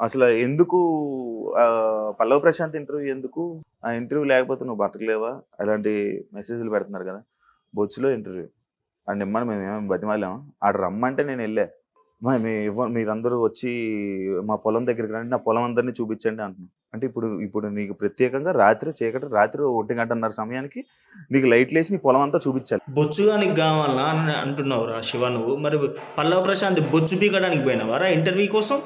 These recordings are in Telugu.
అసలు ఎందుకు పల్లవ ప్రశాంత్ ఇంటర్వ్యూ ఎందుకు? ఆ ఇంటర్వ్యూ లేకపోతే నువ్వు బతకలేవా? అలాంటి మెసేజ్లు పెడుతున్నారు కదా. బొచ్చులో ఇంటర్వ్యూ అండ్ ఇమ్మని మేము ఏమేమి బతిమాలాం ఆడ రమ్మంటే నేను వెళ్ళా. మా మీ ఇవ్వ మీరందరూ వచ్చి మా పొలం దగ్గరికి రండి నా పొలం అందరినీ చూపించండి అంటున్నాను అంటే ఇప్పుడు ఇప్పుడు నీకు ప్రత్యేకంగా రాత్రి చీకటి రాత్రి ఒంటి గంటన్నర సమయానికి నీకు లైట్లు వేసి నీ పొలం అంతా చూపించాలి. బొచ్చుగానికి కావాలా అని అంటున్నావు రా శివ నువ్వు. మరి పల్లవ ప్రశాంత్ బొచ్చు పీకడానికి పోయినావారా ఇంటర్వ్యూ కోసం?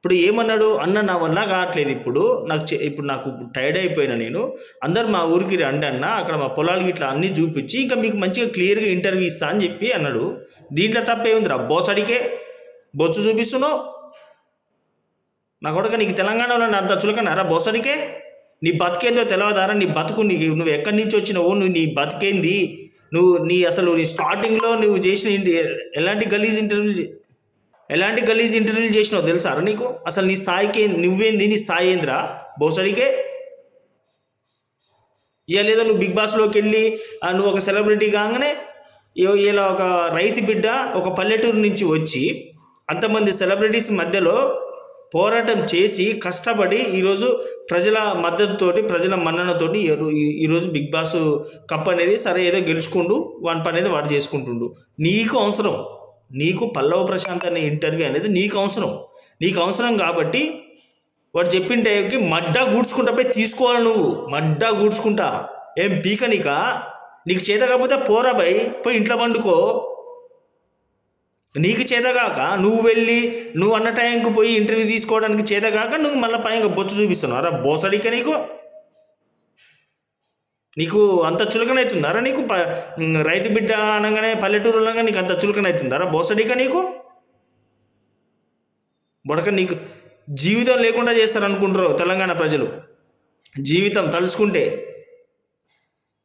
ఇప్పుడు ఏమన్నాడు? అన్న నా వల్ల కావట్లేదు ఇప్పుడు. నాకు చే- ఇప్పుడు నాకు టైర్డ్ అయిపోయినా నేను. అందరు మా ఊరికి రండి అన్న. అక్కడ మా పొలాలకి ఇట్లా అన్నీ చూపించి ఇంకా మీకు మంచిగా క్లియర్గా ఇంటర్వ్యూ ఇస్తా అని చెప్పి అన్నాడు. దీంట్లో తప్పేముందిరా బోస్ అడిగే బొచ్చు చూపిస్తున్నావు? నా కొడుక నీకు తెలంగాణలో అంత చులకన్నారా బోసడికే నీ బతికేందో తెలియదారా నీ బతుకు నీకు నువ్వు ఎక్కడి నుంచి వచ్చినావు? నువ్వు నీ బతికేంది? నువ్వు నీ అసలు నీ స్టార్టింగ్లో నువ్వు చేసిన ఎలాంటి గలీజ్ ఇంటర్వ్యూ ఎలాంటి గలీజ్ ఇంటర్వ్యూలు చేసినావు తెలుసా నీకు? అసలు నీ స్థాయికి నువ్వేంది? నీ స్థాయి ఏందిరా? బోసడికే ఇక లేదా నువ్వు బిగ్ బాస్లోకి వెళ్ళి ఆ, నువ్వు ఒక సెలబ్రిటీ కాగానే ఇలా ఒక రైతు బిడ్డ ఒక పల్లెటూరు నుంచి వచ్చి అంతమంది సెలబ్రిటీస్ మధ్యలో పోరాటం చేసి కష్టపడి ఈరోజు ప్రజల మద్దతుతోటి ప్రజల మన్ననతోటి ఈ- ఈరోజు బిగ్ బాస్ కప్ అనేది సరే ఏదో గెలుచుకుంటూ వాని పని అనేది వాడు చేసుకుంటుండు. నీకు అవసరం. నీకు పల్లవ ప్రశాంత్ అనే ఇంటర్వ్యూ అనేది నీకు అవసరం. నీకు అవసరం కాబట్టి వాడు చెప్పిన టైంకి మడ్డా గూడ్చుకుంటా పోయి తీసుకోవాలి నువ్వు. మడ్డా గూడ్చుకుంటా. ఏం పీక నీక? నీకు చేత కాకపోతే పోరా బై. పోయి ఇంట్లో పండుకో. నీకు చేతగాక నువ్వు వెళ్ళి నువ్వు అన్న టైంకి పోయి ఇంటర్వ్యూ తీసుకోవడానికి చేతగాక నువ్వు మళ్ళీ పైన బొచ్చు చూపిస్తున్నావు. అరే బోసడిక నీకు? నీకు అంత చులకనవుతుందారా నీకు? ప- రైతు బిడ్డ అనగానే పల్లెటూరు అనగా నీకు అంత చులకనవుతుందారా బోసడిక నీకు? బొడక నీకు జీవితం లేకుండా చేస్తారు అనుకుంటారు తెలంగాణ ప్రజలు. జీవితం తలుచుకుంటే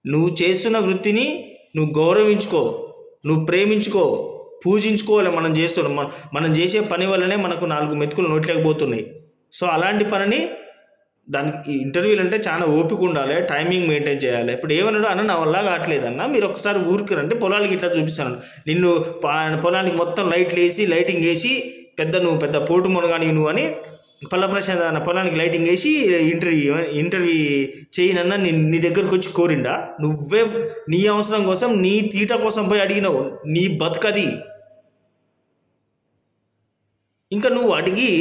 నువ్వు చేస్తున్న వృత్తిని నువ్వు గౌరవించుకో నువ్వు ప్రేమించుకో పూజించుకోవాలి మనం చేస్తున్నాం మనం చేసే పని వల్లనే మనకు నాలుగు మెతుకులు నోట్లేకపోతున్నాయి. సో అలాంటి పనిని దానికి ఇంటర్వ్యూలు అంటే చాలా ఓపిక ఉండాలి టైమింగ్ మెయింటైన్ చేయాలి. ఇప్పుడు ఏమన్నాడు? అన్న నా వల్ల కావట్లేదు అన్న మీరు ఒకసారి ఊరికిరంటే పొలానికి పొలాలకి ఇట్లా చూపిస్తాను నిన్ను పొలానికి మొత్తం లైట్లు వేసి లైటింగ్ వేసి పెద్ద నువ్వు పెద్ద పోటు మునగాని నువ్వు అని పల్ల ప్రశాంత్ అన్న పొలానికి లైటింగ్ వేసి ఇంటర్వ్యూ ఇంటర్వ్యూ చేయనన్న నీ నీ దగ్గరకు వచ్చి కోరిండా? నువ్వే నీ అవసరం కోసం నీ తీట కోసం పోయి అడిగినావు. నీ బతుకది. ఇంకా నువ్వు అడిగి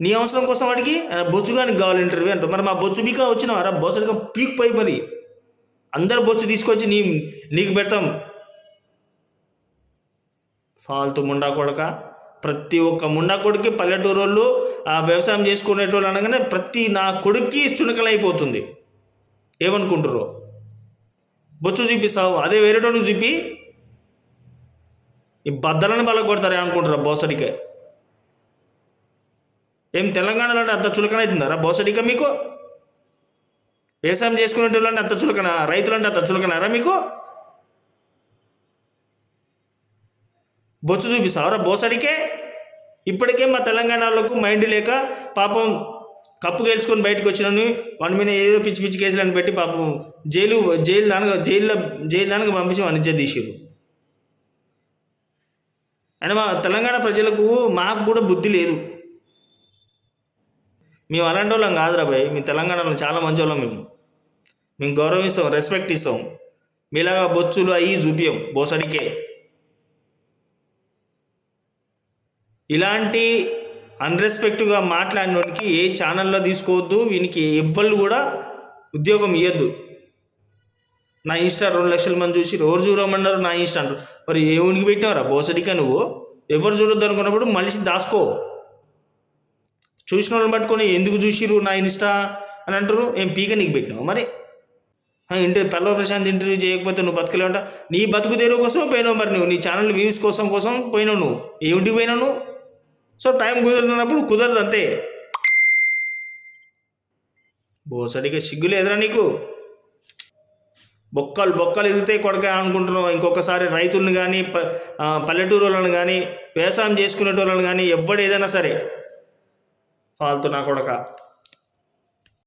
నీ అవసరం కోసం వాడికి "ఆ, బొచ్చుగానికి కావాలి ఇంటర్వ్యూ అంటారు. మరి మా బొచ్చు బీకా వచ్చినావు రా బొచ్చుగా పీక్ పై మరి అందరు బొచ్చు తీసుకొచ్చి నీ నీకు పెడతాం. ఫాల్తు ముండా కొడక ప్రతి ఒక్క ముండా కొడుకి పల్లెటూరు వాళ్ళు ఆ వ్యవసాయం చేసుకునేటోళ్ళు అనగానే ప్రతి నా కొడుక్కి చునకలైపోతుంది. ఏమనుకుంటారు బొచ్చు చూపిస్తావు అదే వేరేటోడు చూపి. ఈ బద్దలను బల కొడతారే అనుకుంటారు బోసడికే ఏం తెలంగాణలో అంటే అంత చులకనవుతుందారా బోసడిక మీకు? వ్యవసాయం చేసుకునేటోళ్ళు అంటే అంత చులకన రైతులు అంటే అంత చులకనారా మీకు? బొచ్చు చూపిస్తావరా బోసడికే ఇప్పటికే మా తెలంగాణలోకి మైండ్ లేక పాపం కప్పు గెలుచుకొని బయటకు వచ్చినని వాడి మీద ఏదో పిచ్చి పిచ్చి కేసులను పెట్టి పాపం జైలు జైలు దానికి జైల్లో జైలు దానికి పంపించి వాణిజ్య తీసిరు అంటే మా తెలంగాణ ప్రజలకు మాకు కూడా బుద్ధి లేదు. మేము అలాంటి వాళ్ళం కాదురా భయ్. మీ తెలంగాణలో చాలా మంచి వాళ్ళం మేము. మేము గౌరవిస్తాం రెస్పెక్ట్ ఇస్తాం. మీలాగా బొచ్చులు అయ్యి చూపియం బోసడికే. ఇలాంటి అన్రెస్పెక్ట్గా మాట్లాడినోడికి ఏ ఛానల్లో తీసుకోవద్దు వీనికి ఎవ్వళ్ళు కూడా ఉద్యోగం ఇవ్వద్దు నా ఇన్స్టా రెండు లక్షల మంది చూసి ఎవరు చూడమన్నారు నా ఇన్స్టా అంటారు. మరి ఏ ఉనికి పెట్టినావురా బోసడికా నువ్వు? ఎవరు చూడొద్దు అనుకున్నప్పుడు మనిషి దాసుకో చూసిన వాళ్ళని పట్టుకొని ఎందుకు చూసిరు నా ఇన్స్టా అని అంటారు? ఏం పీక నీకు పెట్టినావు మరి? ఇంటర్ పల్లవ ప్రశాంత్ ఇంటర్వ్యూ చేయకపోతే నువ్వు బతకలేవంట నీ బతుకు తెరువు కోసం పోయినావు మరి నువ్వు. నీ ఛానల్ వ్యూస్ కోసం కోసం పోయినావు నువ్వు. ఏమిటికి పోయినావు నువ్వు? సో టైం కుదిరినప్పుడు కుదరదు అంతే. బోసడిగా సిగ్గు లేదురా నీకు. బొక్కలు బొక్కలు ఎదిగితే కొడక అనుకుంటున్నావు. ఇంకొకసారి రైతులను కానీ ప పల్లెటూరు వాళ్ళని కానీ వ్యవసాయం చేసుకునేటోళ్ళని కానీ ఎవడు ఏదైనా సరే ఫాల్తు నా కొడక.